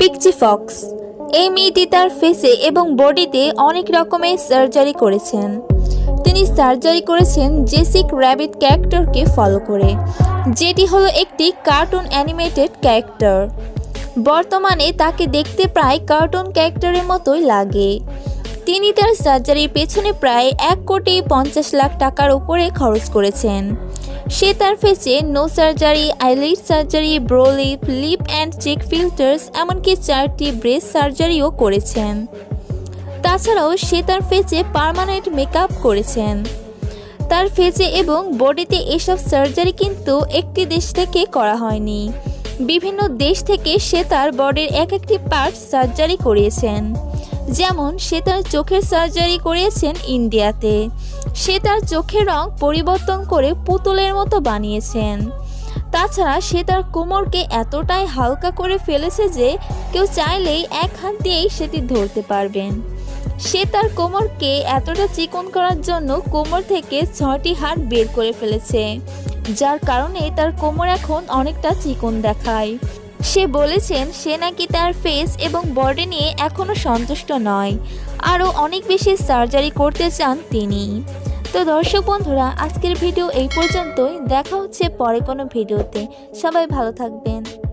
পিকচি Fox. এই মেয়েটি তার ফেসে এবং বডিতে অনেক রকমের সার্জারি করেছেন। তিনি সার্জারি করেছেন জেসিক র্যাবিট ক্যারেক্টারকে ফলো করে, যেটি হলো একটি কার্টুন অ্যানিমেটেড ক্যারেক্টার বর্তমানে তাকে দেখতে প্রায় কার্টুন ক্যারেক্টারের মতোই লাগে। তিনি তার সার্জারির পেছনে প্রায় এক কোটি পঞ্চাশ লাখ টাকার উপরে খরচ করেছেন। সে তার ফেসে no surgery eyelid surgery brow lift lip and cheek fillers এমনকি চারটি ব্রেস্ট সার্জারিও করেছেন। তাছাড়াও সে তার ফেসে পার্মানেন্ট মেকআপ করেছেন। তার ফেসে এবং বডিতে এসব সার্জারি কিন্তু একটি দেশ থেকে করা হয়নি। বিভিন্ন দেশ থেকে সে তার বডির এক একটি পার্ট সার্জারি করিয়েছেন যেমন সে তার চোখের সার্জারি করিয়েছেন ইন্ডিয়াতে সে তার চোখের রং পরিবর্তন করে পুতুলের মতো বানিয়েছেন। তাছাড়া সে তার কোমরকে এতটাই হালকা করে ফেলেছে যে কেউ চাইলেই এক হাত দিয়েই সেটি ধরতে পারবেন। সে তার কোমরকে এতটা চিকন করার জন্য কোমর থেকে ছয়টি হাড় বের করে ফেলেছে, যার কারণে তার কোমর এখন অনেকটা চিকন দেখায়। সে বলেছেন, সে নাকি তার ফেস এবং বডি নিয়ে এখনও সন্তুষ্ট নয়। আরও অনেক বেশি সার্জারি করতে চান তিনি। তো দর্শক বন্ধুরা, আজকের ভিডিও এই পর্যন্তই। দেখা হচ্ছে পরে কোনো ভিডিওতে সবাই ভালো থাকবেন।